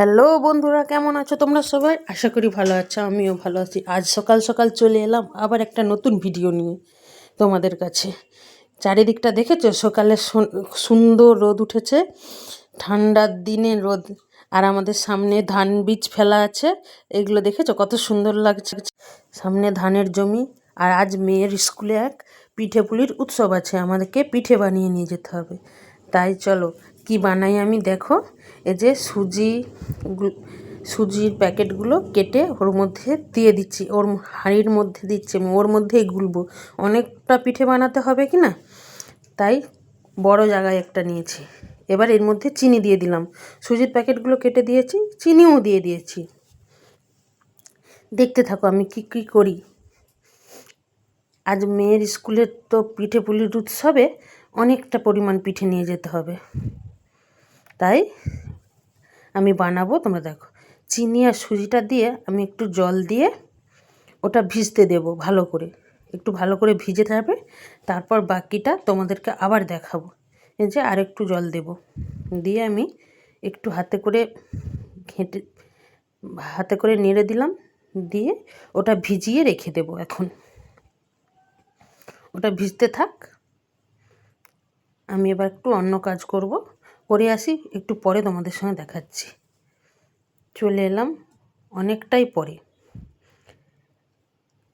Hello বন্ধুরা, কেমন আছো তোমরা সবাই? আশা করি ভালো আছো, আমিও ভালো আছি। আজ সকাল সকাল চলে এলাম আবার একটা নতুন ভিডিও নিয়ে তোমাদের কাছে। চারিদিকটা দেখেছ? সকালে সুন্দর রোদ উঠেছে, ঠান্ডার দিনে রোদ, আর আমাদের সামনে ধান বীজ ফেলা আছে, এগুলো দেখেছ? কত সুন্দর লাগছে। সামনে ধানের জমি, আর আজ মেয়ের স্কুলে এক পিঠে পুলির উৎসব আছে, আমাদেরকে পিঠে বানিয়ে নিয়ে যেতে হবে। তাই চলো কি বানাই আমি দেখো। এই যে সুজি সুজির প্যাকেটগুলো কেটে ওর মধ্যে দিয়ে দিচ্ছি। ওর হাঁড়ির মধ্যে দিচ্ছি ওর মধ্যেই গুলবো। অনেকটা পিঠে বানাতে হবে কি না? তাই বড় জায়গায় একটা নিয়েছি। এবার এর মধ্যে চিনি দিয়ে দিলাম। সুজির প্যাকেটগুলো কেটে দিয়েছি, চিনিও দিয়ে দিয়েছি। দেখতে থাকো আমি কি কি করি। আজ মেয়ের স্কুলের তো পিঠে পুলির উৎসবে অনেকটা পরিমাণ পিঠে নিয়ে যেতে হবে। তাই আমি বানাবো, তোমরা দেখো। চিনি আর সুজিটা দিয়ে আমি একটু জল দিয়ে ওটা ভিজতে দেব ভালো করে। একটু ভালো করে ভিজে থাকবে, তারপর বাকিটা তোমাদেরকে আবার দেখাবো। এই যে আর একটু জল দেব। দিয়ে আমি একটু হাতে করে ঘেঁটে, হাতে করে নেড়ে দিলাম, দিয়ে ওটা ভিজিয়ে রেখে দেব এখন। ওটা ভিজতে থাক। আমি এবার একটু অন্য কাজ করব। করে আসি, একটু পরে তোমাদের সঙ্গে দেখাচ্ছি। চলে এলাম অনেকটাই পরে।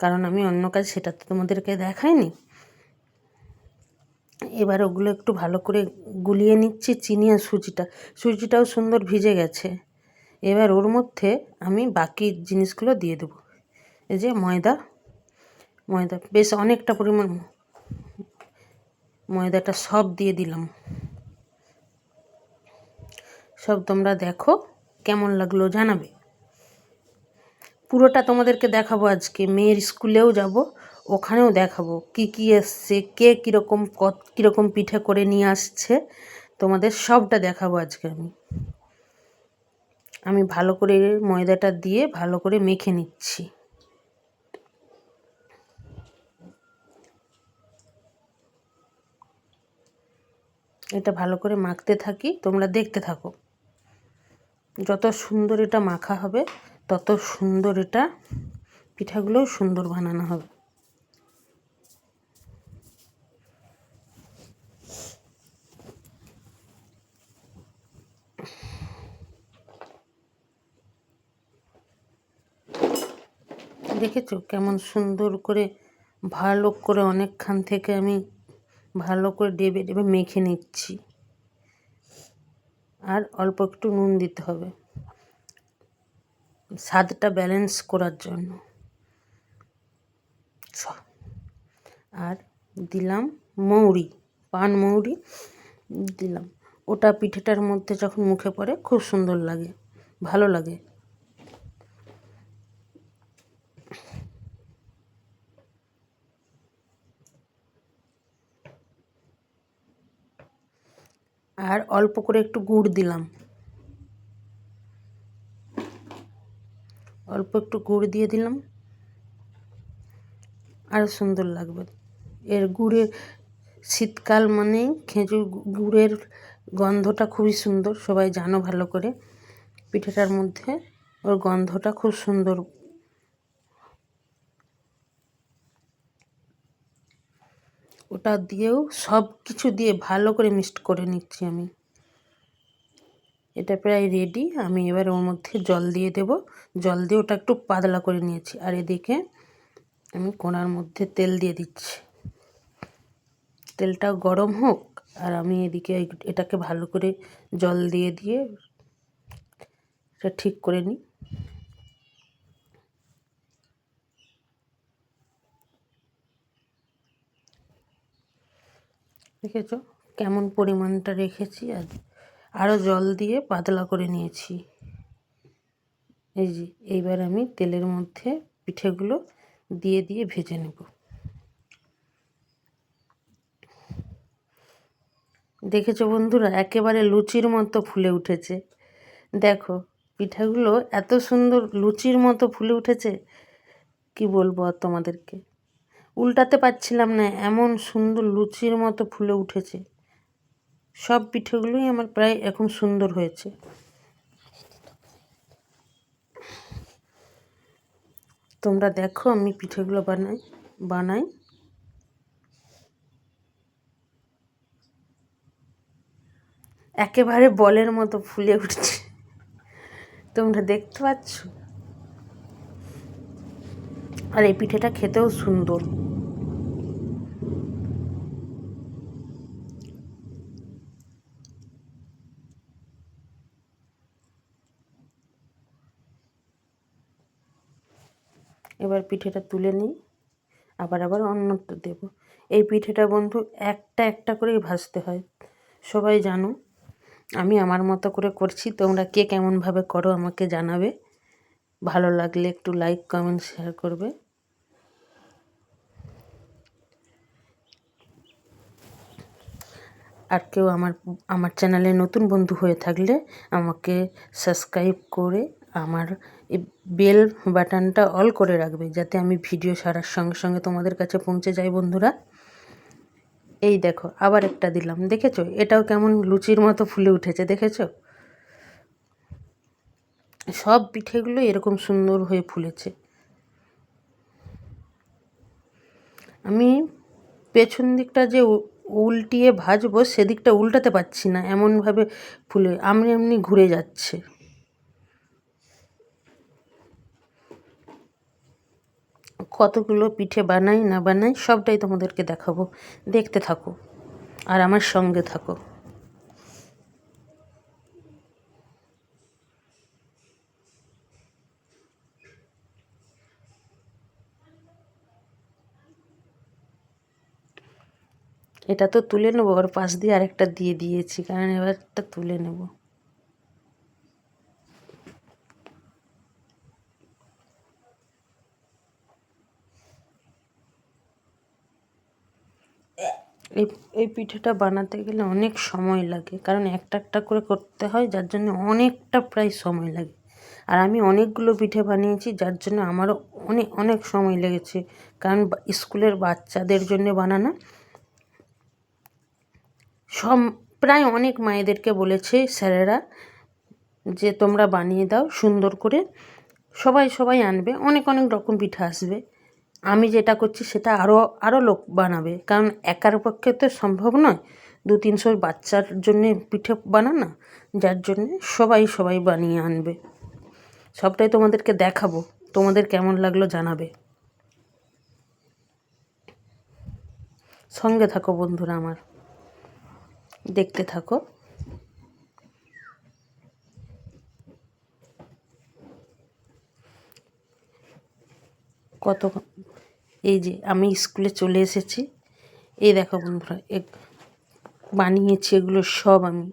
কারণ আমি অন্য কাজ সেটা তো তোমাদেরকে দেখাইনি। এবার ওগুলো একটু ভালো করে গুলিয়ে নিচ্ছি, চিনি আর সুজিটা। সুজিটাও সুন্দর ভিজে গেছে। এবার ওর মধ্যে আমি বাকি জিনিসগুলো দিয়ে দেবো। এই যে ময়দা। ময়দা, বেশ অনেকটা পরিমাণ ময়দাটা সব দিয়ে দিলাম। সব তোমরা দেখো, কেমন লাগল জানাবে। পুরোটা তোমাদেরকে দেখাবো আজকে, মেয়ের স্কুলেও যাব, ওখানেও দেখাবো কি কি এসছে, কে কীরকম কত, কীরকম পিঠে করে নিয়ে আসছে, তোমাদের সবটা দেখাবো আজকে আমি। আমি ভালো করে ময়দাটা দিয়ে ভালো করে মেখে নিচ্ছি। এটা ভালো করে মাখতে থাকি, তোমরা দেখতে থাকো। যত সুন্দর এটা মাখা হবে, তত সুন্দর এটা পিঠাগুলোও সুন্দর বানানো হবে। দেখেছ কেমন সুন্দর করে ভালো করে অনেকখান থেকে আমি ভালো করে ডেবে ডেবে মেখে নিচ্ছি। আর অল্প একটু নুন দিতে হবে। স্বাদটা ব্যালেন্স করার জন্য। আর দিলাম মৌরি, পান মৌরি দিলাম। ওটা পিঠেটার মধ্যে যখন মুখে পড়ে খুব সুন্দর লাগে, ভালো লাগে। আর অল্প করে একটু গুড় দিলাম। অল্প একটু গুড় দিয়ে দিলাম। আরও সুন্দর লাগবে। এর গুড়ের শীতকাল মানে খেজুর গুড়ের গন্ধটা খুবই সুন্দর, সবাই জানো ভালো করে। পিঠেটার মধ্যে ওর গন্ধটা খুব সুন্দর ওটা দিয়েও সব কিছু দিয়ে ভালো করে মিক্সড করে নিচ্ছি আমি। এটা প্রায় রেডি আমি এবার ওর মধ্যে জল দিয়ে দেব। জল দিয়ে ওটা একটু পাতলা করে নিয়েছি। আর এদিকে আমি কোনার মধ্যে তেল দিয়ে দিচ্ছি। তেলটা গরম হোক, আর আমি এদিকে এটাকে ভালো করে জল দিয়ে দিয়ে এটা ঠিক করে নিই। দেখেছ? কেমন পরিমাণটা রেখেছি আর আরও জল দিয়ে পাতলা করে নিয়েছি। এই যে, এইবার আমি তেলের মধ্যে পিঠেগুলো দিয়ে দিয়ে ভেজে নেব। দেখেছ বন্ধুরা? একেবারে লুচির মতো ফুলে উঠেছে। দেখো, পিঠাগুলো এত সুন্দর লুচির মতো ফুলে উঠেছে, কি বলব আর তোমাদেরকে? উল্টাতে পারছিলাম না, এমন সুন্দর লুচির মতো ফুলে উঠেছে। সব পিঠেগুলোই আমার প্রায় এখন সুন্দর হয়েছে। তোমরা দেখো আমি পিঠেগুলো বানাই বানাই। একেবারে বলের মতো ফুলে উঠছে। তোমরা দেখতে পাচ্ছ? আর এই পিঠেটা খেতেও সুন্দর। এবার পিঠেটা তুলে নিই, আবার আবার অন্যটা দেব। এই পিঠেটা বন্ধু একটা একটা করেই ভাজতে হয়, সবাই জানো। আমি আমার মতো করে করছি, তোমরা কে কেমনভাবে করো আমাকে জানাবে। ভালো লাগলে একটু লাইক কমেন্ট শেয়ার করবে। আর কেউ আমার আমার চ্যানেলে নতুন বন্ধু হয়ে থাকলে আমাকে সাবস্ক্রাইব করে আমার বেল বাটনটা অল করে রাখবে যাতে আমি ভিডিও সারার সঙ্গে সঙ্গে তোমাদের কাছে পৌঁছে যাই বন্ধুরা। এই দেখো, আবার একটা দিলাম। দেখেছ? এটাও কেমন লুচির মতো ফুলে উঠেছে, দেখেছ? সব পিঠেগুলো এরকম সুন্দর হয়ে ফুলেছে। আমি পেছন দিকটা যে উল্টিয়ে ভাজবো, সেদিকটা উল্টাতে পারছি না, এমনভাবে ফুলে, আমনি এমনি ঘুরে যাচ্ছে। কতগুলো পিঠে বানাই, না বানাই, সবটাই তোমাদেরকে দেখাবো। দেখতে থাকো আর আমার সঙ্গে থাকো। এটা তো তুলে নেব আর পাশ দিয়ে আরেকটা দিয়ে দিয়েছি, কারণ এবারটা তুলে নেব। এই পিঠেটা বানাতে গেলে অনেক সময় লাগে। কারণ একটা একটা করে করতে হয়, যার জন্য অনেকটা প্রায় সময় লাগে। আর আমি অনেকগুলো পিঠে বানিয়েছি, যার জন্য আমারও অনেক অনেক সময় লেগেছে। কারণ স্কুলের বাচ্চাদের জন্য বানানো। সব প্রায় অনেক মায়েদেরকে বলেছে, স্যারেরা, যে তোমরা বানিয়ে দাও সুন্দর করে। সবাই সবাই আনবে, অনেক অনেক রকম পিঠা আসবে। আমি যেটা করছি সেটা আরও আরও লোক বানাবে। কারণ একার পক্ষে তো সম্ভব নয়। দু তিনশো বাচ্চার জন্যে পিঠে বানানো, যার জন্যে সবাই সবাই বানিয়ে আনবে। সবটাই তোমাদেরকে দেখাবো। তোমাদের কেমন লাগল জানাবে। সঙ্গে থাকো বন্ধুরা আমার। দেখতে থাকো। কত এই যে আমি স্কুলে চলে এসেছি। এই দেখো বন্ধুরা এক বানিয়েছি, এগুলো সব আমি।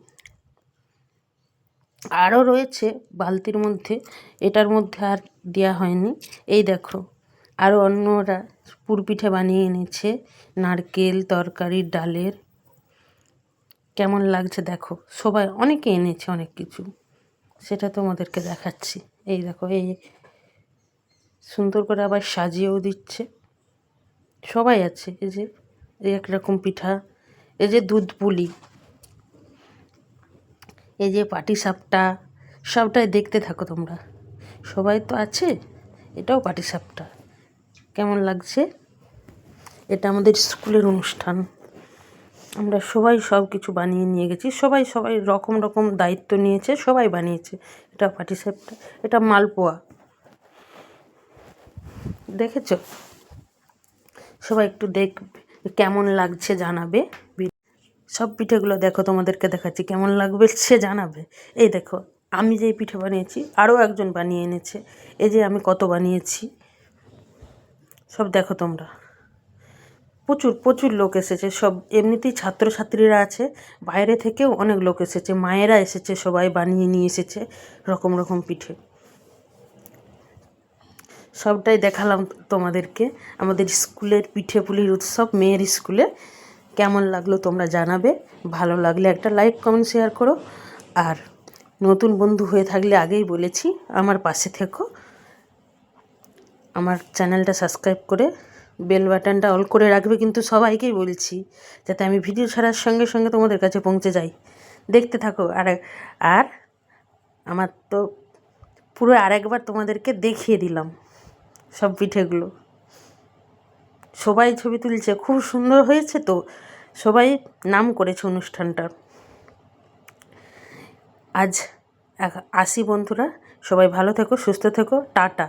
আরও রয়েছে বালতির মধ্যে, এটার মধ্যে আর দেওয়া হয়নি। এই দেখো, আরও অন্যরা পুরপিঠে বানিয়ে এনেছে, নারকেল, তরকারি, ডালের। কেমন লাগছে দেখো, সবাই অনেকে এনেছে অনেক কিছু। সেটা তোমাদেরকে দেখাচ্ছি। এই দেখো, এই সুন্দর করে আবার সাজিয়েও দিচ্ছে। সবাই আছে, এই যে, এই একরকম পিঠা, এই যে দুধ পুলি, এই যে পাটি সাপটা, সবটাই দেখতে থাকো তোমরা। সবাই তো আছে, এটাও পাটি সাপটা। কেমন লাগছে? এটা আমাদের স্কুলের অনুষ্ঠান। আমরা সবাই সব কিছু বানিয়ে নিয়ে গেছি। সবাই সবাই রকম রকম দায়িত্ব নিয়েছে, সবাই বানিয়েছে। এটা পাটি সাপটা, এটা মালপোয়া। দেখেছ? সবাই একটু দেখ, কেমন লাগছে জানাবে। সব পিঠেগুলো দেখো, তোমাদেরকে দেখাচ্ছি, কেমন লাগবে সে জানাবে। এই দেখো, আমি যেই পিঠে বানিয়েছি, আরও একজন বানিয়ে এনেছে। এই যে আমি কত বানিয়েছি। সব দেখো তোমরা। প্রচুর প্রচুর লোক এসেছে, সব এমনিতেই ছাত্রছাত্রীরা আছে। বাইরে থেকেও অনেক লোক এসেছে, মায়েরা এসেছে, সবাই বানিয়ে নিয়ে এসেছে, রকম রকম পিঠে। সবটাই দেখালাম তোমাদেরকে। আমাদের স্কুলের পিঠে পুলির উৎসব, মেয়ের স্কুলে। কেমন লাগল তোমরা জানাবে। ভালো লাগলে একটা লাইক, কমেন্ট, শেয়ার করো। আর নতুন বন্ধু হয়ে থাকলে আগেই বলেছি, আমার পাশে থেকো। আমার চ্যানেলটা সাবস্ক্রাইব করে বেল বাটনটা অল করে রাখবে কিন্তু সবাইকেই বলছি, যাতে আমি ভিডিও ছাড়ার সঙ্গে সঙ্গে তোমাদের কাছে পৌঁছে যাই। দেখতে থাকো। আর আর আমার তো পুরো আরেকবার তোমাদেরকে দেখিয়ে দিলাম। সব পিঠেগুলো। সবাই ছবি তুলছে, খুব সুন্দর হয়েছে তো। সবাই নাম করেছে অনুষ্ঠানটা। আজ আসি বন্ধুরা, সবাই ভালো থেকো, সুস্থ থেকো, টাটা।